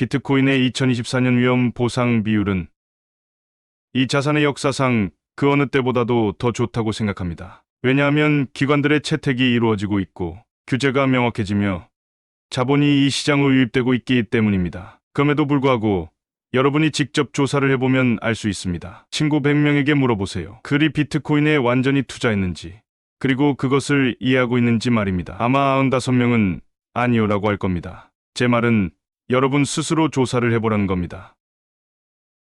비트코인의 2024년 위험 보상 비율은 이 자산의 역사상 그 어느 때보다도 더 좋다고 생각합니다. 왜냐하면 기관들의 채택이 이루어지고 있고 규제가 명확해지며 자본이 이 시장으로 유입되고 있기 때문입니다. 그럼에도 불구하고 여러분이 직접 조사를 해보면 알 수 있습니다. 친구 100명에게 물어보세요. 그리 비트코인에 완전히 투자했는지, 그리고 그것을 이해하고 있는지 말입니다. 아마 95명은 아니요라고 할 겁니다. 제 말은 여러분 스스로 조사를 해보라는 겁니다.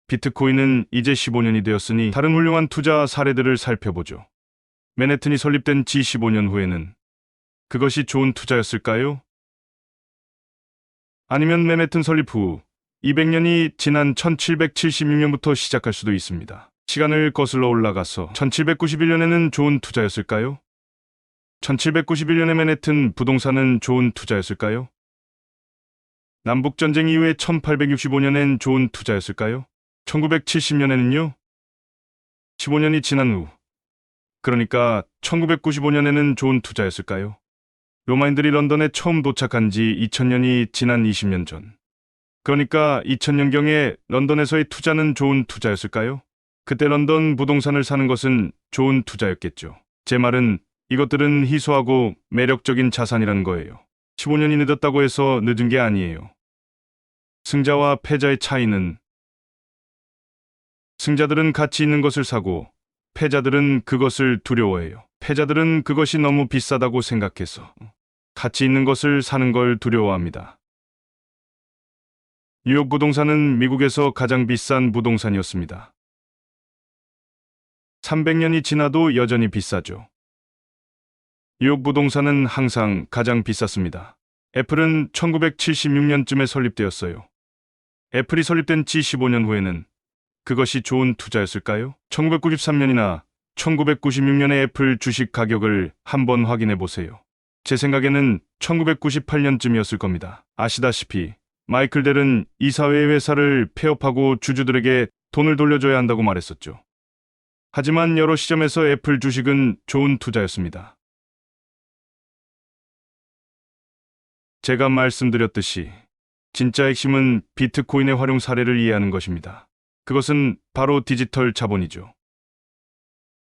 비트코인은 이제 15년이 되었으니 다른 훌륭한 투자 사례들을 살펴보죠. 맨해튼이 설립된 지 15년 후에는 그것이 좋은 투자였을까요? 아니면 맨해튼 설립 후 200년이 지난 1776년부터 시작할 수도 있습니다. 시간을 거슬러 올라가서 1791년에는 좋은 투자였을까요? 1791년에 맨해튼 부동산은 좋은 투자였을까요? 남북전쟁 이후에 1865년엔 좋은 투자였을까요? 1970년에는요? 15년이 지난 후. 그러니까 1995년에는 좋은 투자였을까요? 로마인들이 런던에 처음 도착한 지 2000년이 지난 20년 전. 그러니까 2000년경에 런던에서의 투자는 좋은 투자였을까요? 그때 런던 부동산을 사는 것은 좋은 투자였겠죠. 제 말은 이것들은 희소하고 매력적인 자산이라는 거예요. 15년이 늦었다고 해서 늦은 게 아니에요. 승자와 패자의 차이는 승자들은 가치 있는 것을 사고 패자들은 그것을 두려워해요. 패자들은 그것이 너무 비싸다고 생각해서 가치 있는 것을 사는 걸 두려워합니다. 뉴욕 부동산은 미국에서 가장 비싼 부동산이었습니다. 300년이 지나도 여전히 비싸죠. 뉴욕 부동산은 항상 가장 비쌌습니다. 애플은 1976년쯤에 설립되었어요. 애플이 설립된 지 15년 후에는 그것이 좋은 투자였을까요? 1993년이나 1996년의 애플 주식 가격을 한번 확인해 보세요. 제 생각에는 1998년쯤이었을 겁니다. 아시다시피 마이클 델은 이사회의 회사를 폐업하고 주주들에게 돈을 돌려줘야 한다고 말했었죠. 하지만 여러 시점에서 애플 주식은 좋은 투자였습니다. 제가 말씀드렸듯이 진짜 핵심은 비트코인의 활용 사례를 이해하는 것입니다. 그것은 바로 디지털 자본이죠.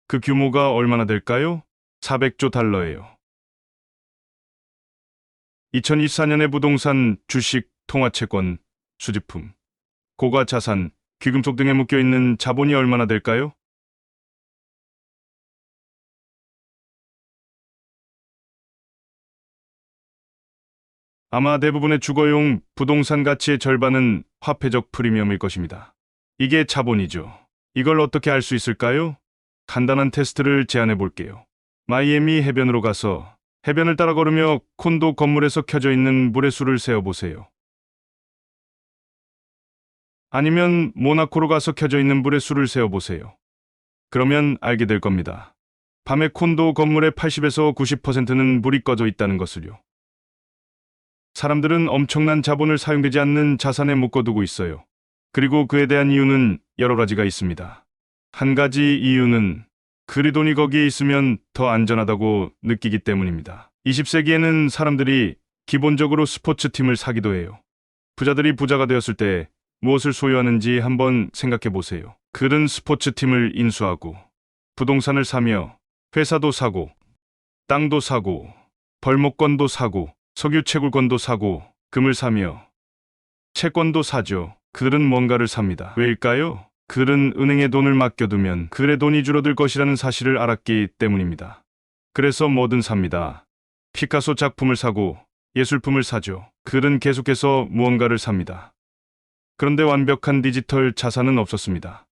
그 규모가 얼마나 될까요? 400조 달러예요. 2024년의 부동산, 주식, 통화채권, 수집품, 고가 자산, 귀금속 등에 묶여 있는 자본이 얼마나 될까요? 아마 대부분의 주거용 부동산 가치의 절반은 화폐적 프리미엄일 것입니다. 이게 자본이죠. 이걸 어떻게 알 수 있을까요? 간단한 테스트를 제안해 볼게요. 마이애미 해변으로 가서 해변을 따라 걸으며 콘도 건물에서 켜져 있는 물의 수를 세어 보세요. 아니면 모나코로 가서 켜져 있는 물의 수를 세어 보세요. 그러면 알게 될 겁니다. 밤에 콘도 건물의 80에서 90%는 물이 꺼져 있다는 것을요. 사람들은 엄청난 자본을 사용되지 않는 자산에 묶어두고 있어요. 그리고 그에 대한 이유는 여러 가지가 있습니다. 한 가지 이유는 그리 돈이 거기에 있으면 더 안전하다고 느끼기 때문입니다. 20세기에는 사람들이 기본적으로 스포츠 팀을 사기도 해요. 부자들이 부자가 되었을 때 무엇을 소유하는지 한번 생각해 보세요. 그런 스포츠 팀을 인수하고 부동산을 사며 회사도 사고 땅도 사고 벌목권도 사고 석유 채굴권도 사고 금을 사며 채권도 사죠. 그들은 뭔가를 삽니다. 왜일까요? 그들은 은행에 돈을 맡겨두면 그들의 돈이 줄어들 것이라는 사실을 알았기 때문입니다. 그래서 뭐든 삽니다. 피카소 작품을 사고 예술품을 사죠. 그들은 계속해서 무언가를 삽니다. 그런데 완벽한 디지털 자산은 없었습니다.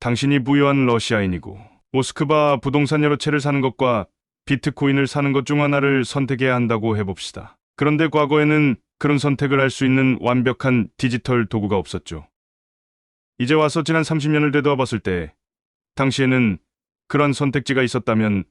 당신이 부유한 러시아인이고 모스크바 부동산 여러 채를 사는 것과 비트코인을 사는 것 중 하나를 선택해야 한다고 해봅시다. 그런데 과거에는 그런 선택을 할 수 있는 완벽한 디지털 도구가 없었죠. 이제 와서 지난 30년을 되돌아 봤을 때, 당시에는 그런 선택지가 있었다면